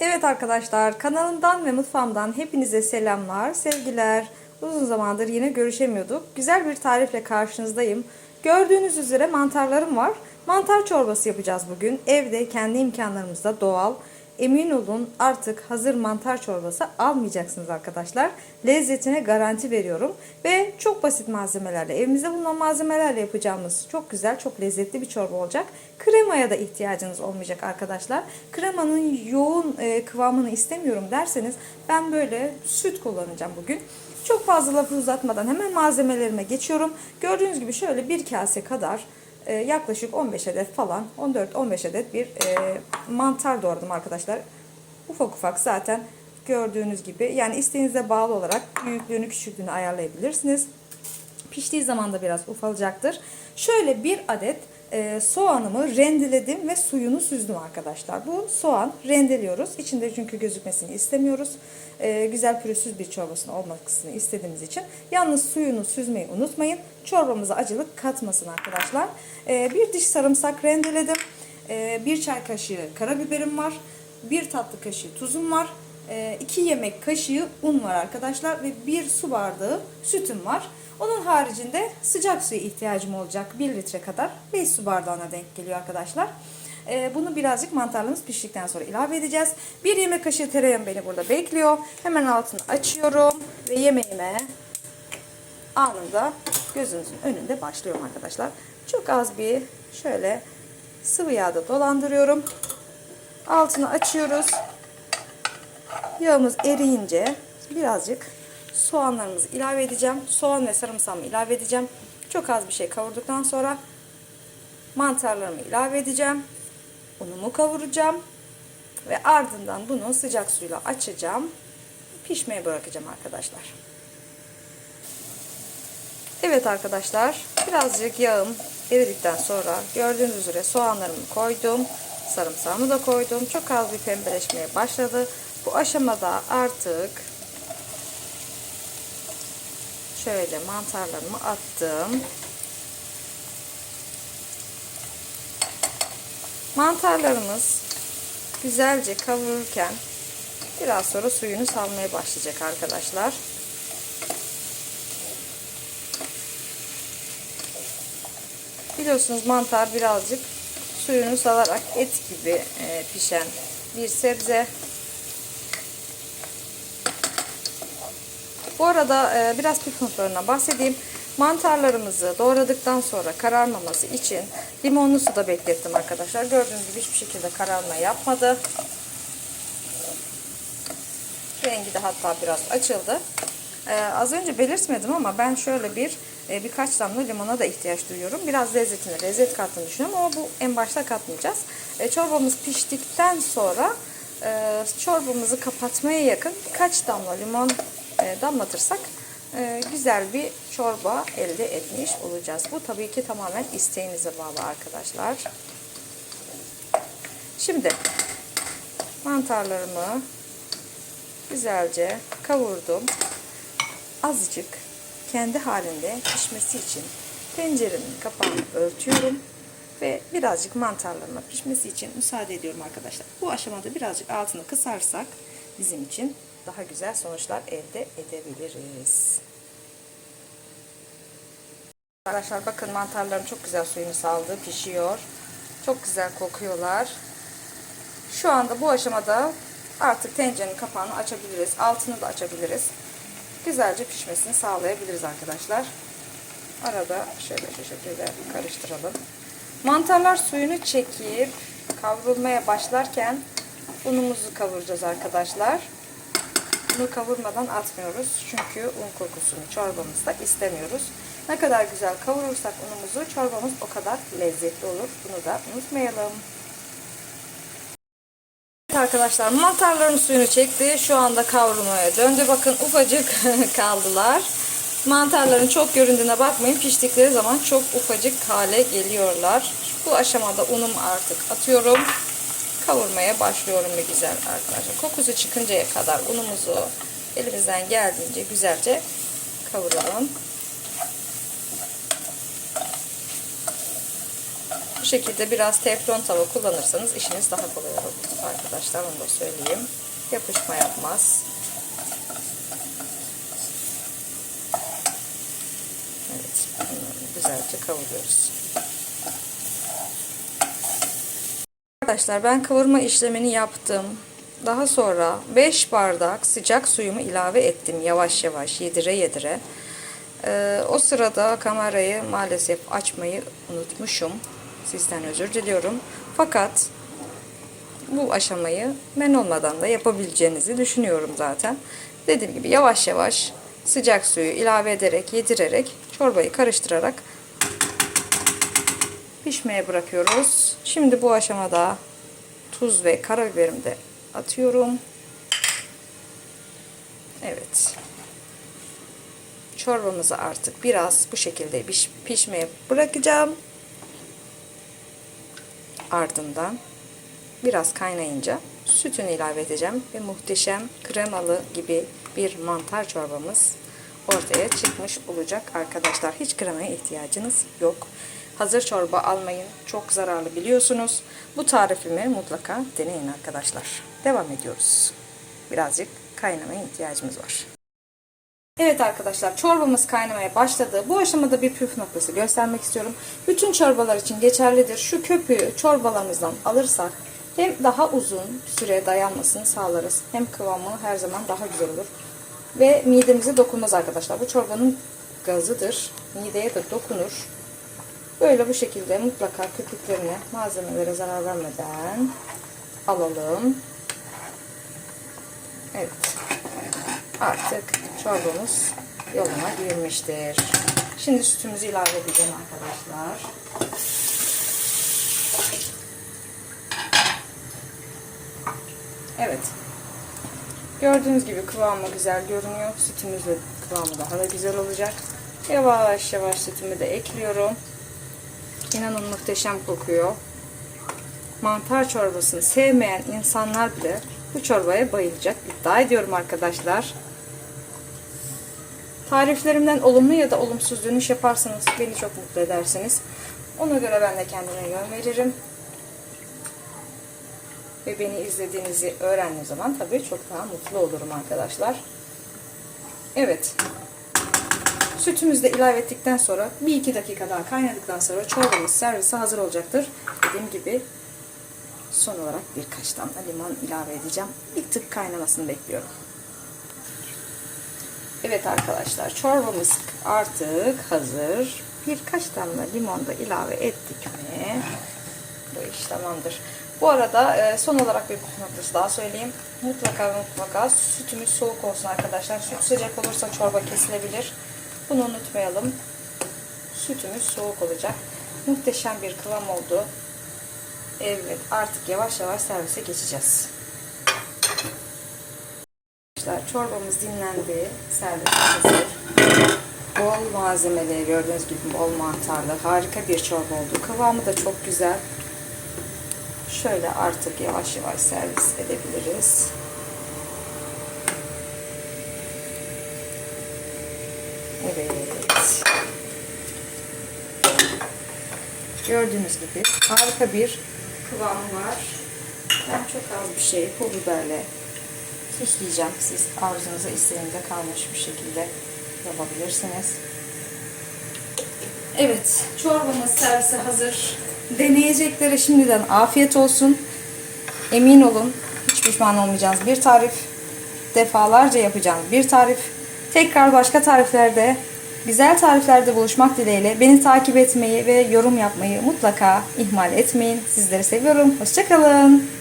Evet arkadaşlar kanalımdan ve mutfağımdan hepinize selamlar, sevgiler. Uzun zamandır yine görüşemiyorduk. Güzel bir tarifle karşınızdayım. Gördüğünüz üzere mantarlarım var. Mantar çorbası yapacağız bugün. Evde kendi imkanlarımızda doğal. Emin olun artık hazır mantar çorbası almayacaksınız arkadaşlar. Lezzetine garanti veriyorum. Ve çok basit malzemelerle, evimizde bulunan malzemelerle yapacağımız çok güzel, çok lezzetli bir çorba olacak. Kremaya da ihtiyacınız olmayacak arkadaşlar. Kremanın yoğun e, kıvamını istemiyorum derseniz ben böyle süt kullanacağım bugün. Çok fazla lafı uzatmadan hemen malzemelerime geçiyorum. Gördüğünüz gibi şöyle bir kase kadar e, yaklaşık 15 adet falan 14-15 adet bir e, mantar doğradım arkadaşlar. Ufak ufak zaten gördüğünüz gibi yani isteğinize bağlı olarak büyüklüğünü küçüklüğünü ayarlayabilirsiniz. Piştiği zaman da biraz ufalacaktır. Şöyle bir adet e, soğanımı rendeledim ve suyunu süzdüm arkadaşlar. Bu soğan rendeliyoruz. İçinde çünkü gözükmesini istemiyoruz. E, güzel pürüzsüz bir çorbasının olmasını istediğimiz için. Yalnız suyunu süzmeyi unutmayın. Çorbamıza acılık katmasın arkadaşlar. E, bir diş sarımsak rendeledim. Bir çay kaşığı karabiberim var. Bir tatlı kaşığı tuzum var. 2 yemek kaşığı un var arkadaşlar ve 1 su bardağı sütüm var. Onun haricinde sıcak suya ihtiyacım olacak 1 litre kadar 5 su bardağına denk geliyor arkadaşlar. Ee, bunu birazcık mantarlarımız piştikten sonra ilave edeceğiz. 1 yemek kaşığı tereyağım beni burada bekliyor. Hemen altını açıyorum ve yemeğime anında gözünüzün önünde başlıyorum arkadaşlar. Çok az bir şöyle sıvı yağda dolandırıyorum. Altını açıyoruz. Yağımız eriyince birazcık soğanlarımızı ilave edeceğim. Soğan ve sarımsağımı ilave edeceğim. Çok az bir şey kavurduktan sonra mantarlarımı ilave edeceğim. Unumu kavuracağım. Ve ardından bunu sıcak suyla açacağım. Pişmeye bırakacağım arkadaşlar. Evet arkadaşlar birazcık yağım eridikten sonra gördüğünüz üzere soğanlarımı koydum. Sarımsağımı da koydum. Çok az bir pembeleşmeye başladı. Bu aşamada artık şöyle mantarlarımı attım. Mantarlarımız güzelce kavururken biraz sonra suyunu salmaya başlayacak arkadaşlar. Biliyorsunuz mantar birazcık suyunu salarak et gibi pişen bir sebze. Bu arada e, biraz püf noktalarından bahsedeyim. Mantarlarımızı doğradıktan sonra kararmaması için limonlu suda beklettim arkadaşlar. Gördüğünüz gibi hiçbir şekilde kararma yapmadı. Rengi de hatta biraz açıldı. Ee, az önce belirtmedim ama ben şöyle bir e, birkaç damla limona da ihtiyaç duyuyorum. Biraz lezzetine lezzet kattığını düşünüyorum ama bu en başta katmayacağız. E, çorbamız piştikten sonra e, çorbamızı kapatmaya yakın birkaç damla limon damlatırsak e, güzel bir çorba elde etmiş olacağız. Bu tabii ki tamamen isteğinize bağlı arkadaşlar. Şimdi mantarlarımı güzelce kavurdum. Azıcık kendi halinde pişmesi için tenceremin kapağını örtüyorum ve birazcık mantarlarıma pişmesi için müsaade ediyorum arkadaşlar. Bu aşamada birazcık altını kısarsak bizim için daha güzel sonuçlar elde edebiliriz. Arkadaşlar bakın mantarlarım çok güzel suyunu saldı, pişiyor. Çok güzel kokuyorlar. Şu anda bu aşamada artık tencerenin kapağını açabiliriz. Altını da açabiliriz. Güzelce pişmesini sağlayabiliriz arkadaşlar. Arada şöyle şu şekilde karıştıralım. Mantarlar suyunu çekip kavrulmaya başlarken unumuzu kavuracağız arkadaşlar. Unu kavurmadan atmıyoruz. Çünkü un kokusunu çorbamızda istemiyoruz. Ne kadar güzel kavurursak unumuzu çorbamız o kadar lezzetli olur. Bunu da unutmayalım. Evet arkadaşlar mantarların suyunu çekti. Şu anda kavrulmaya döndü. Bakın ufacık kaldılar. Mantarların çok göründüğüne bakmayın. Piştikleri zaman çok ufacık hale geliyorlar. Bu aşamada unumu artık atıyorum. Kavurmaya başlıyorum bir güzel arkadaşlar. Kokusu çıkıncaya kadar unumuzu elimizden geldiğince güzelce kavuralım. şekilde biraz teflon tava kullanırsanız işiniz daha kolay olur arkadaşlar onu da söyleyeyim. Yapışma yapmaz. Evet, güzelce kavuruyoruz. Arkadaşlar ben kavurma işlemini yaptım. Daha sonra 5 bardak sıcak suyumu ilave ettim yavaş yavaş yedire yedire. Ee, o sırada kamerayı maalesef açmayı unutmuşum. Sizden özür diliyorum. Fakat bu aşamayı men olmadan da yapabileceğinizi düşünüyorum zaten. Dediğim gibi yavaş yavaş sıcak suyu ilave ederek, yedirerek, çorbayı karıştırarak pişmeye bırakıyoruz. Şimdi bu aşamada tuz ve karabiberimi de atıyorum. Evet. Çorbamızı artık biraz bu şekilde piş, pişmeye bırakacağım. Ardından biraz kaynayınca sütünü ilave edeceğim ve muhteşem kremalı gibi bir mantar çorbamız ortaya çıkmış olacak arkadaşlar. Hiç kremaya ihtiyacınız yok. Hazır çorba almayın. Çok zararlı biliyorsunuz. Bu tarifimi mutlaka deneyin arkadaşlar. Devam ediyoruz. Birazcık kaynamaya ihtiyacımız var. Evet arkadaşlar çorbamız kaynamaya başladı. Bu aşamada bir püf noktası göstermek istiyorum. Bütün çorbalar için geçerlidir. Şu köpüğü çorbalarımızdan alırsak hem daha uzun süre dayanmasını sağlarız. Hem kıvamı her zaman daha güzel olur. Ve midemize dokunmaz arkadaşlar. Bu çorbanın gazıdır. Mideye de dokunur. Böyle bu şekilde mutlaka köpüklerini malzemelere zarar vermeden alalım. Evet. Artık çorbamız yoluna girmiştir. Şimdi sütümüzü ilave edeceğim arkadaşlar. Evet. Gördüğünüz gibi kıvamı güzel görünüyor. Sütümüz de kıvamı daha da güzel olacak. Yavaş yavaş sütümü de ekliyorum. İnanın muhteşem kokuyor. Mantar çorbasını sevmeyen insanlar bile bu çorbaya bayılacak. İddia ediyorum arkadaşlar. Tariflerimden olumlu ya da olumsuz dönüş yaparsanız beni çok mutlu edersiniz. Ona göre ben de kendime yön veririm. Ve beni izlediğinizi öğrendiğim zaman tabii çok daha mutlu olurum arkadaşlar. Evet. Sütümüzü de ilave ettikten sonra bir iki dakika daha kaynadıktan sonra çorbamız servise hazır olacaktır. Dediğim gibi son olarak birkaç tane limon ilave edeceğim. Bir tık kaynamasını bekliyorum. Evet arkadaşlar çorbamız artık hazır. Birkaç damla limon da ilave ettik mi bu iş tamamdır. Bu arada e, son olarak bir püf noktası daha söyleyeyim. Mutlaka mutlaka sütümüz soğuk olsun arkadaşlar. Süt sıcak olursa çorba kesilebilir. Bunu unutmayalım. Sütümüz soğuk olacak. Muhteşem bir kıvam oldu. Evet artık yavaş yavaş servise geçeceğiz. Arkadaşlar çorbamız dinlendi. Servis hazır. Bol malzemeli gördüğünüz gibi bol mantarlı harika bir çorba oldu. Kıvamı da çok güzel. Şöyle artık yavaş yavaş servis edebiliriz. Evet. Gördüğünüz gibi harika bir kıvamı var. Ben çok az bir şey pul biberle süsleyeceğim. Siz arzunuza isteğinize kalmış bir şekilde yapabilirsiniz. Evet, çorbamız servise hazır. Deneyeceklere şimdiden afiyet olsun. Emin olun, hiç pişman olmayacağınız bir tarif. Defalarca yapacağınız bir tarif. Tekrar başka tariflerde, güzel tariflerde buluşmak dileğiyle beni takip etmeyi ve yorum yapmayı mutlaka ihmal etmeyin. Sizleri seviyorum. Hoşçakalın.